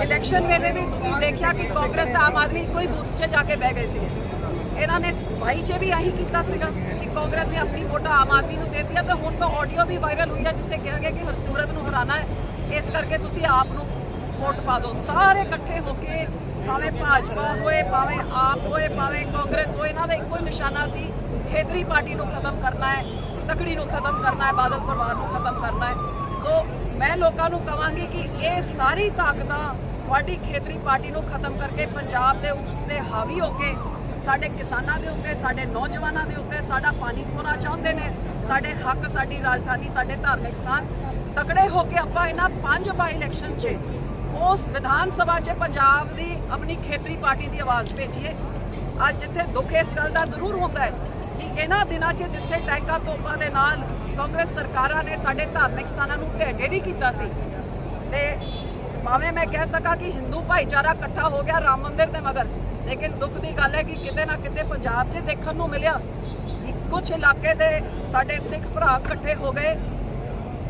Election ਵੇਲੇ ਵੀ ਤੁਸੀਂ ਦੇਖਿਆ ਕਿ ਕਾਂਗਰਸ ਤੇ ਆਮ ਆਦਮੀ ਕੋਈ ਬੂਥ 'ਚ ਜਾ ਕੇ ਬਹਿ ਗਏ ਸੀਗੇ। ਇਹਨਾਂ ਨੇ ਸਫ਼ਾਈ 'ਚ ਵੀ ਆਹੀ ਕੀਤਾ ਸੀਗਾ ਕਿ ਕਾਂਗਰਸ ਨੇ ਆਪਣੀ ਵੋਟਾਂ ਆਮ ਆਦਮੀ ਨੂੰ ਦੇ ਦਿੱਤੀਆਂ ਤੇ ਹੁਣ ਤਾਂ ਆਡੀਓ ਵੀ ਵਾਇਰਲ ਹੋਈ ਹੈ ਜਿੱਥੇ ਕਿਹਾ ਗਿਆ ਕਿ ਹਰਸਿਮਰਤ ਨੂੰ ਹਰਾਣਾ ਹੈ। ਇਸ ਕਰਕੇ ਤੁਸੀਂ ਆਪ ਨੂੰ ਵੋਟ ਪਾ ਦਿਓ। ਸਾਰੇ ਇਕੱਠੇ ਹੋ ਕੇ ਭਾਵੇਂ ਭਾਜਪਾ ਹੋਏ, ਭਾਵੇਂ ਆਪ ਹੋਏ, ਭਾਵੇਂ ਕਾਂਗਰਸ ਹੋਏ, ਇਹਨਾਂ ਦਾ ਇੱਕੋ ਹੀ ਨਿਸ਼ਾਨਾ ਸੀ, ਖੇਤਰੀ ਪਾਰਟੀ ਨੂੰ ਖਤਮ ਕਰਨਾ ਹੈ, ਤਕੜੀ ਨੂੰ ਖਤਮ ਕਰਨਾ ਹੈ, ਬਾਦਲ ਪਰਿਵਾਰ ਨੂੰ ਖਤਮ ਕਰਨਾ ਹੈ। ਸੋ ਮੈਂ ਲੋਕਾਂ ਨੂੰ ਕਹਾਂਗੀ ਕਿ ਇਹ ਸਾਰੀ ਤਾਕਤਾਂ ਤੁਹਾਡੀ ਖੇਤਰੀ ਪਾਰਟੀ ਨੂੰ ਖਤਮ ਕਰਕੇ ਪੰਜਾਬ ਦੇ ਉੱਤੇ ਹਾਵੀ ਹੋ ਕੇ, ਸਾਡੇ ਕਿਸਾਨਾਂ ਦੇ ਉੱਤੇ, ਸਾਡੇ ਨੌਜਵਾਨਾਂ ਦੇ ਉੱਤੇ ਸਾਡਾ ਪਾਣੀ ਖੋਣਾ ਚਾਹੁੰਦੇ ਨੇ। ਸਾਡੇ ਹੱਕ, ਸਾਡੀ ਰਾਜਧਾਨੀ, ਸਾਡੇ ਧਾਰਮਿਕ ਸਥਾਨ ਤਕੜੇ ਹੋ ਕੇ ਆਪਾਂ ਇਹਨਾਂ ਪੰਜ ਬਾਈ ਇਲੈਕਸ਼ਨ 'ਚ, ਉਸ ਵਿਧਾਨ ਸਭਾ 'ਚ ਪੰਜਾਬ ਦੀ ਆਪਣੀ ਖੇਤਰੀ ਪਾਰਟੀ ਦੀ ਆਵਾਜ਼ ਭੇਜੀਏ। ਅੱਜ ਜਿੱਥੇ ਦੁੱਖ ਇਸ ਗੱਲ ਦਾ ਜ਼ਰੂਰ ਹੁੰਦਾ ਹੈ ਕਿ ਇਹਨਾਂ ਦਿਨਾਂ 'ਚ ਜਿੱਥੇ ਟੈਂਕਾਂ ਤੋਪਾਂ ਦੇ ਨਾਲ ਕਾਂਗਰਸ ਸਰਕਾਰਾਂ ਨੇ ਸਾਡੇ ਧਾਰਮਿਕ ਸਥਾਨਾਂ ਨੂੰ ਢਹਿ ਵੀ ਕੀਤਾ ਸੀ ਤੇ ਭਾਵੇਂ ਮੈਂ ਕਹਿ ਸਕਾਂ ਕਿ ਹਿੰਦੂ ਭਾਈਚਾਰਾ ਇਕੱਠਾ ਹੋ ਗਿਆ ਰਾਮ ਮੰਦਿਰ ਦੇ ਮਗਰ ਲੇਕਿਨ ਦੁੱਖ ਦੀ ਗੱਲ ਹੈ ਕਿ ਕਿਤੇ ਨਾ ਕਿਤੇ ਪੰਜਾਬ 'ਚ ਦੇਖਣ ਨੂੰ ਮਿਲਿਆ ਕਿ ਕੁਝ ਇਲਾਕੇ ਦੇ ਸਾਡੇ ਸਿੱਖ ਭਰਾ ਇਕੱਠੇ ਹੋ ਗਏ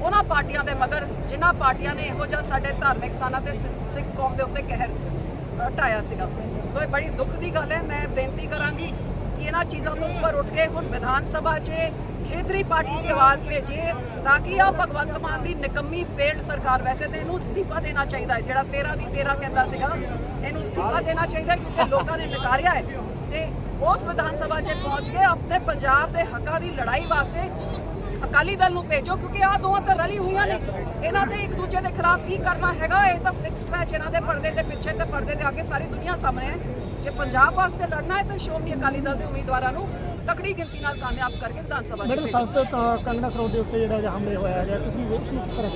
ਉਹਨਾਂ ਪਾਰਟੀਆਂ ਦੇ ਮਗਰ ਜਿਨ੍ਹਾਂ ਪਾਰਟੀਆਂ ਨੇ ਇਹੋ ਜਿਹਾ ਸਾਡੇ ਧਾਰਮਿਕ ਸਥਾਨਾਂ ਤੇ ਸਿ- ਸਿੱਖ ਕੌਮ ਦੇ ਉੱਤੇ ਕਹਿਰ ਅ, ਢਾਇਆ ਸੀਗਾ। ਸੋ ਇਹ ਬੜੀ ਦੁੱਖ ਦੀ ਗੱਲ ਹੈ ਮੈਂ ਬੇਨਤੀ ਕਰਾਂਗੀ ਕਿ ਇਹਨਾਂ ਚੀਜ਼ਾਂ ਤੋਂ ਉੱਪਰ ਉੱਠ ਕੇ ਹੁਣ ਵਿਧਾਨ ਸਭਾ 'ਚ ਖੇਤਰੀ ਪਾਰਟੀ ਦੀ ਆਵਾਜ਼ ਭੇਜੀਏ ਤਾਂ ਕਿ ਆ ਭਗਵੰਤ ਮਾਨ ਦੀ ਨਿਕੰਮੀ ਫੇਲਡ ਸਰਕਾਰ ਵੈਸੇ ਤੇ ਇਹਨੂੰ ਅਸਤੀਫਾ ਦੇਣਾ ਚਾਹੀਦਾ ਹੈ, ਜਿਹੜਾ 13 ਦੀ 13 ਕਹਿੰਦਾ ਸੀਗਾ, ਇਹਨੂੰ ਅਸਤੀਫਾ ਦੇਣਾ ਚਾਹੀਦਾ ਕਿਉਂਕਿ ਲੋਕਾਂ ਨੇ ਨਕਾਰਿਆ ਹੈ। ਤੇ ਉਸ ਵਿਧਾਨ ਸਭਾ 'ਚ ਪਹੁੰਚ ਕੇ ਆਪਣੇ ਪੰਜਾਬ ਦੇ ਹੱਕਾਂ ਦੀ ਲੜਾਈ ਵਾਸਤੇ ਅਕਾਲੀ ਦਲ ਨੂੰ ਭੇਜੋ ਕਿਉਂਕਿ ਆਹ ਦੋਵਾਂ ਤਾਂ ਰਲੀ ਹੋਈਆਂ ਨੇ। ਇਹਨਾਂ ਦੇ ਇੱਕ ਦੂਜੇ ਦੇ ਖਿਲਾਫ ਕੀ ਕਰਨਾ ਹੈਗਾ, ਇਹ ਤਾਂ ਫਿਕਸਡ ਮੈਚ ਇਹਨਾਂ ਦੇ ਪਰਦੇ ਦੇ ਪਿੱਛੇ ਤੇ ਪਰਦੇ ਦੇ ਅੱਗੇ ਸਾਰੀ ਦੁਨੀਆ ਸਾਹਮਣੇ ਹੈ। ਜੇ ਪੰਜਾਬ ਵਾਸਤੇ ਲੜਨਾ ਹੈ ਤਾਂ ਸ਼੍ਰੋਮਣੀ ਅਕਾਲੀ ਦਲ ਦੇ ਉਮੀਦਵਾਰਾਂ ਨੂੰ ਤਕੜੀ ਗਿਣਤੀ ਨਾਲ ਕਾਮਯਾਬ ਕਰਕੇ ਵਿਧਾਨ ਸਭਾ 'ਚ ਮੈਡਮ ਭੇਜੋ। ਸੰਸਦ ਕ- ਕੰਗਨਾ ਸਰੋਤ ਦੇ ਉੱਤੇ ਜਿਹੜਾ ਜਿਹਾ ਹਮਲੇ ਹੋਇਆ ਗਿਆ ਤੁਸੀਂ ਉਸ ਨੂੰ ਹੋ?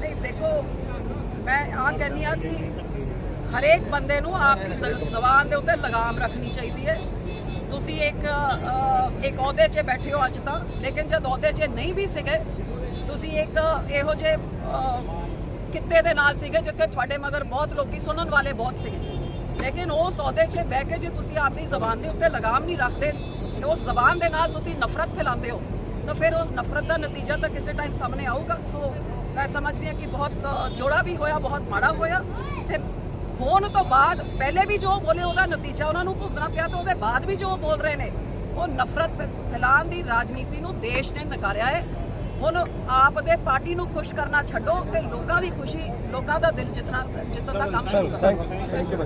ਨਹੀਂ ਦੇਖੋ ਮੈਂ ਆ ਕਹਿੰਦੀ ਆ ਕਿ ਹਰੇਕ ਬੰਦੇ ਨੂੰ ਆਪਣੀ ਜ਼ਬਾਨ ਦੇ ਉੱਤੇ ਲਗਾਮ ਰੱਖਣੀ ਚਾਹੀਦੀ ਹੈ। ਤੁਸੀਂ ਇੱਕ ਇੱਕ ਅਹੁਦੇ 'ਚ ਬੈਠੇ ਹੋ ਅੱਜ ਤਾਂ ਲੇਕਿਨ ਜਦ ਅਹੁਦੇ 'ਚ ਨਹੀਂ ਵੀ ਸੀਗੇ ਤੁਸੀਂ ਇੱਕ ਇਹੋ ਜਿਹੇ ਕਿੱਤੇ ਦੇ ਨਾਲ ਸੀਗੇ ਜਿੱਥੇ ਤੁਹਾਡੇ ਮਗਰ ਬਹੁਤ ਲੋਕੀ ਸੁਣਨ ਵਾਲੇ ਬਹੁਤ ਸੀਗੇ। ਲੇਕਿਨ ਉਸ ਅਹੁਦੇ 'ਚ ਬਹਿ ਕੇ ਜੇ ਤੁਸੀਂ ਆਪਣੀ ਜ਼ਬਾਨ ਦੇ ਉੱਤੇ ਲਗਾਮ ਨਹੀਂ ਰੱਖਦੇ ਤੇ ਉਸ ਜ਼ਬਾਨ ਦੇ ਨਾਲ ਤੁਸੀਂ ਨਫ਼ਰਤ ਫੈਲਾਉਂਦੇ ਹੋ, ਤਾਂ ਫਿਰ ਉਹ ਨਫ਼ਰਤ ਦਾ ਨਤੀਜਾ ਤਾਂ ਕਿਸੇ ਟਾਈਮ ਸਾਹਮਣੇ ਆਊਗਾ। ਸੋ ਮੈਂ ਸਮਝਦੀ ਹਾਂ ਕਿ ਬਹੁਤ ਜੋੜਾ ਵੀ ਹੋਇਆ, ਬਹੁਤ ਮਾੜਾ ਹੋਇਆ ਤੇ ਹੋਣ ਤੋਂ ਬਾਅਦ ਪਹਿਲੇ ਵੀ ਜੋ ਬੋਲੇ ਉਹਦਾ ਨਤੀਜਾ ਉਹਨਾਂ ਨੂੰ ਭੁਗਤਣਾ ਪਿਆ ਤੇ ਉਹਦੇ ਬਾਅਦ ਵੀ ਜੋ ਬੋਲ ਰਹੇ ਨੇ, ਉਹ ਨਫ਼ਰਤ ਫੈਲਾਉਣ ਦੀ ਰਾਜਨੀਤੀ ਨੂੰ ਦੇਸ਼ ਨੇ ਨਕਾਰਿਆ ਹੈ। ਹੁਣ ਆਪ ਦੇ ਪਾਰਟੀ ਨੂੰ ਖੁਸ਼ ਕਰਨਾ ਛੱਡੋ ਤੇ ਲੋਕਾਂ ਦੀ ਖੁਸ਼ੀ ਲੋਕਾਂ ਦਾ ਦਿਲ ਜਿੱਤਣਾ ਜਿੱਤਣ ਦਾ ਕੰਮ ਸ਼ੁਰੂ ਕਰੋ। Thank you